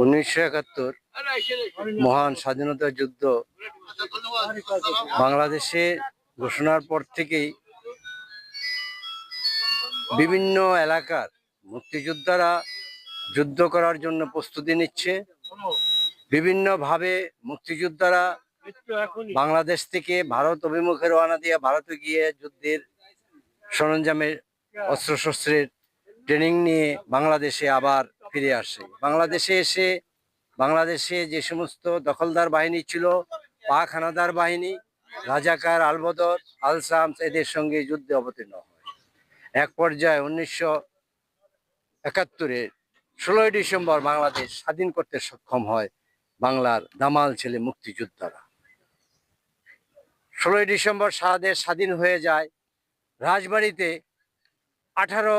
উনিশশো একাত্তর মহান স্বাধীনতা যুদ্ধ বাংলাদেশে ঘোষণার পর থেকেই বিভিন্ন এলাকার মুক্তিযোদ্ধারা যুদ্ধ করার জন্য প্রস্তুতি নিচ্ছে। বিভিন্নভাবে মুক্তিযোদ্ধারা বাংলাদেশ থেকে ভারত অভিমুখে রওনা দিয়ে ভারতে গিয়ে যুদ্ধের সরঞ্জামের অস্ত্রশস্ত্রের ট্রেনিং নিয়ে বাংলাদেশে আবার ফিরে আসে। বাংলাদেশে এসে, বাংলাদেশে যে সমস্ত দখলদার বাহিনী ছিল, পাক হানাদার বাহিনী, রাজাকার আলবদর, আলসামস, এদের সঙ্গে যুদ্ধে অবতীর্ণ হয়। এক পর্যায়ে উনিশশো একাত্তরের ষোলোই ডিসেম্বর বাংলাদেশ স্বাধীন করতে সক্ষম হয় বাংলার দামাল ছেলে মুক্তিযোদ্ধারা। ষোলোই ডিসেম্বর সারা দেশ স্বাধীন হয়ে যায়। রাজবাড়িতে আঠারো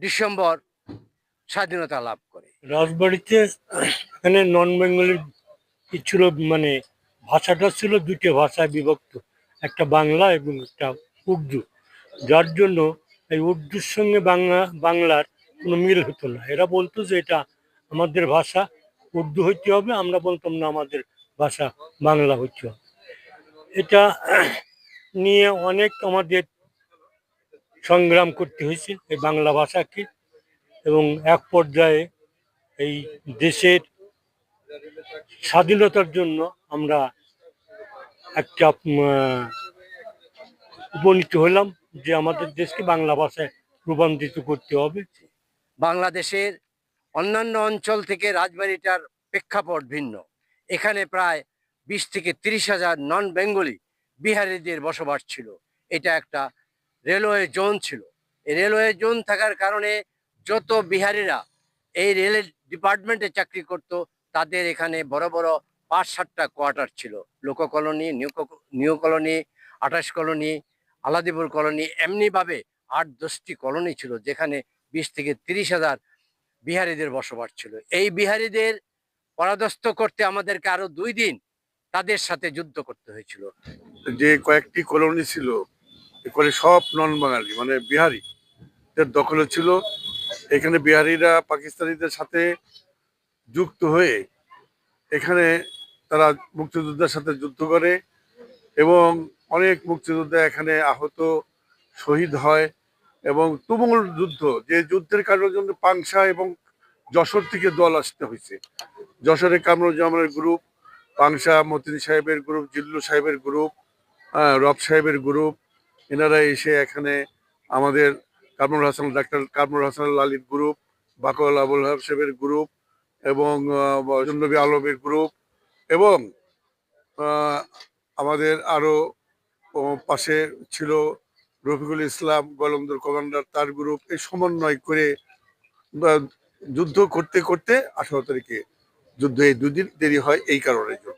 ডিসেম্বর স্বাধীনতা লাভ করে। রাজবাড়িতে এখানে নন বেঙ্গলি ছিল মানে ভাষাটা ছিল দুটো ভাষায় বিভক্ত, একটা বাংলা এবং একটা উর্দু। যার জন্য এই উর্দুর সঙ্গে বাংলা, বাংলার কোনো মিল হতো না। এরা বলতো যে এটা আমাদের ভাষা, উর্দু হইতে হবে, আমরা বলতাম না আমাদের ভাষা বাংলা হইতে হবে। এটা নিয়ে অনেক আমাদের সংগ্রাম করতে হয়েছে, এই বাংলা ভাষাকে। এবং এক পর্যায়ে এই দেশের স্বাধীনতার জন্য আমরা একটা উপনীত হলাম যে আমাদের দেশকে বাংলা ভাষায় রূপান্তরিত করতে হবে। বাংলাদেশের অন্যান্য অঞ্চল থেকে রাজবাড়িটার প্রেক্ষাপট ভিন্ন। এখানে প্রায় বিশ থেকে তিরিশ হাজার নন বেঙ্গলি বিহারিদের বসবাস ছিল। এটা একটা রেলওয়ে জোন ছিল। এই রেলওয়ে জোন থাকার কারণে যত বিহারিরা এই রেলের ডিপার্টমেন্টে চাকরি করত, তাদের এখানে বড় বড় পাঁচ সাতটা কোয়ার্টার ছিল। লোক কলোনি, নিউ কলোনি, আঠাশ কলোনি, আলাদিপুর কলোনি, এমনিভাবে আট দশটি কলোনি ছিল, যেখানে বিশ থেকে তিরিশ হাজার বিহারিদের বসবাস ছিল। এই বিহারিদের পরাদস্ত করতে আমাদেরকে আরও দুই দিন তাদের সাথে যুদ্ধ করতে হয়েছিল। যে কয়েকটি কলোনি ছিল এখানে সব নন বাঙালি মানে বিহারি দখলে ছিল এখানে বিহারিরা, পাকিস্তানিদের সাথে যুক্ত হয়ে এখানে তারা মুক্তিযোদ্ধার সাথে যুদ্ধ করে এবং অনেক মুক্তিযোদ্ধা এখানে আহত, শহীদ হয় এবং তুমুল যুদ্ধ, যে যুদ্ধের কারণের জন্য পাংশা এবং যশোর থেকে দল আসতে হয়েছে। যশোরে কামরুজ্জামানের গ্রুপ পাংশা মতিন সাহেবের গ্রুপ জিল্লু সাহেবের গ্রুপ রব সাহেবের গ্রুপ এনারা এসে এখানে আমাদের কামরুল হাসান, ডাক্তার কামরুল হাসান লালির গ্রুপ বাকল আবুল হাব সাহেবের গ্রুপ এবং জন্নবী আলমের গ্রুপ এবং আমাদের আরও পাশে ছিল রফিকুল ইসলাম গলন্দর কমান্ডার তার গ্রুপ। এই সমন্বয় করে যুদ্ধ করতে করতে আঠারো তারিখে যুদ্ধ এই দুদিন দেরি হয় এই কারণের জন্য।